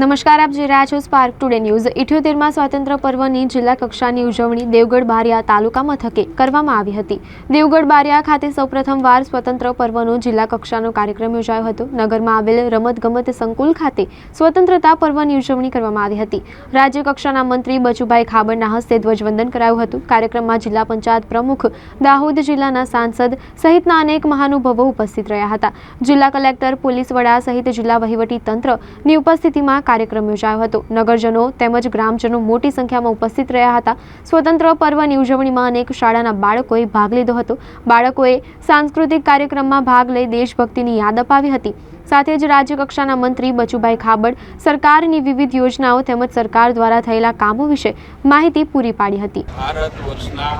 નમસ્કાર, આપ જોઈ રહ્યા છો સ્પાર્ક ટુડે ન્યૂઝ ઇઠ્યોતેરમાં સ્વાતંત્ર્ય પર્વની જિલ્લા કક્ષાની ઉજવણી દેવગઢ બારિયા તાલુકા મથકે કરવામાં આવી હતી. દેવગઢ બારિયા ખાતે સૌપ્રથમવાર સ્વતંત્ર પર્વનો જિલ્લા કક્ષાનો કાર્યક્રમ યોજાયો હતો. નગરમાં આવેલ રમતગમત સંકુલ ખાતે સ્વતંત્રતા પર્વની ઉજવણી કરવામાં આવી હતી. રાજ્ય કક્ષાના મંત્રી બચુભાઈ ખાબડના હસ્તે ધ્વજવંદન કરાયું હતું. કાર્યક્રમમાં જિલ્લા પંચાયત પ્રમુખ દાહોદ જિલ્લાના સાંસદ સહિતના અનેક મહાનુભાવો ઉપસ્થિત રહ્યા હતા. જિલ્લા કલેક્ટર, પોલીસ વડા સહિત જિલ્લા વહીવટી તંત્રની ઉપસ્થિતિમાં કાર્યક્રમ યોજાયો હતો. નગરજનો તેમજ ગ્રામજનો મોટી સંખ્યામાં ઉપસ્થિત રહ્યા હતા. સ્વતંત્ર પર્વની ઉજવણીમાં અનેક શાળાના બાળકોએ ભાગ લીધો હતો. બાળકોએ સાંસ્કૃતિક કાર્યક્રમમાં ભાગ લઈ દેશભક્તિની યાદ અપાવી હતી. સાથે જ રાજ્યકક્ષાના મંત્રી બચુભાઈ ખાબડ સરકારની વિવિધ યોજનાઓ તેમજ સરકાર દ્વારા થયેલા કામો વિશે માહિતી પૂરી પાડી હતી. ભારત વર્ષના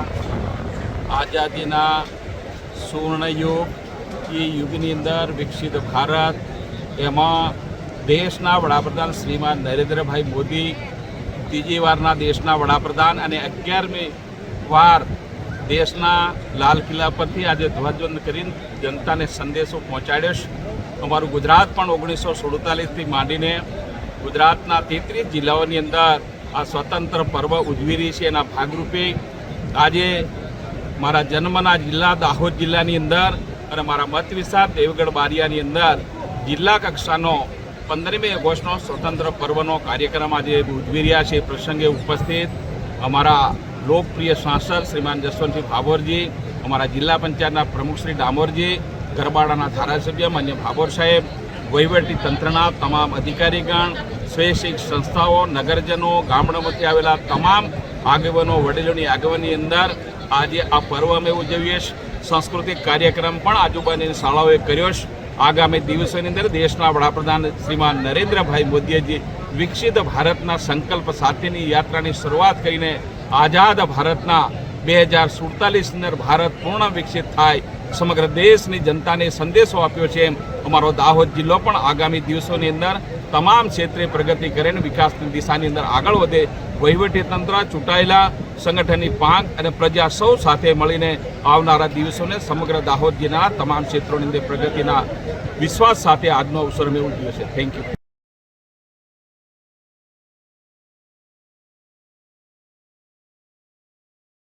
આઝાદીના સુવર્ણયુગ એ યુગની અંદર વિકસિત ભારત, એમાં દેશના વડાપ્રધાન શ્રીમાન નરેન્દ્રભાઈ મોદી, ત્રીજી વારના દેશના વડાપ્રધાન અને અગિયારમી વાર દેશના લાલ કિલ્લા પરથી આજે ધ્વજવંદ કરીને જનતાને સંદેશો પહોંચાડ્યો છે. અમારું ગુજરાત પણ ઓગણીસો સુડતાલીસથી માંડીને ગુજરાતના તેત્રીસ જિલ્લાઓની અંદર આ સ્વતંત્ર પર્વ ઉજવી રહી છે. એના ભાગરૂપે આજે મારા જન્મના જિલ્લા દાહોદ જિલ્લાની અંદર અને મારા મત વિસ્તાર દેવગઢ બારિયાની અંદર જિલ્લા કક્ષાનો પંદરમી ઓગસ્ટનો સ્વતંત્ર પર્વનો કાર્યક્રમ આજે ઉજવી રહ્યા છે. પ્રસંગે ઉપસ્થિત અમારા લોકપ્રિય સાંસદ શ્રીમાન જસવંતસિંહ ભાભોરજી, અમારા જિલ્લા પંચાયતના પ્રમુખ શ્રી ડામોરજી, ગરબાડાના ધારાસભ્ય માન્ય ભાભોર સાહેબ, વહીવટી તંત્રના તમામ અધિકારીગણ, સ્વૈચ્છિક સંસ્થાઓ, નગરજનો, ગામડામાંથી આવેલા તમામ આગેવાનો, વડીલોની આગેવાની અંદર આજે આ પર્વ અમે ઉજવીએ સાંસ્કૃતિક કાર્યક્રમ પણ આજુબાજુની શાળાઓએ કર્યો છે. આગામી દિવસોની અંદર દેશના વડાપ્રધાન શ્રીમાન નરેન્દ્રભાઈ મોદીએ જે વિકસિત ભારતના સંકલ્પ સાથેની યાત્રાની શરૂઆત કરીને આઝાદ ભારતના બે હજાર સુડતાલીસની અંદર ભારત પૂર્ણ વિકસિત થાય, સમગ્ર દેશની જનતાને સંદેશો આપ્યો છે એમ અમારો દાહોદ જિલ્લો પણ આગામી દિવસોની અંદર તમામ ક્ષેત્રે પ્રગતિ કરે અને વિકાસની દિશાની અંદર આગળ વધે. વહીવટી તંત્ર, ચૂંટાયેલા સંગઠનની પાંખ અને પ્રજા સૌ સાથે મળીને આવનારા દિવસોને સમગ્ર દાહોદ જિલ્લાના તમામ ક્ષેત્રોની અંદર પ્રગતિના વિશ્વાસ સાથે આજનો અવસર મેં ઉજવ્યો છે. Thank you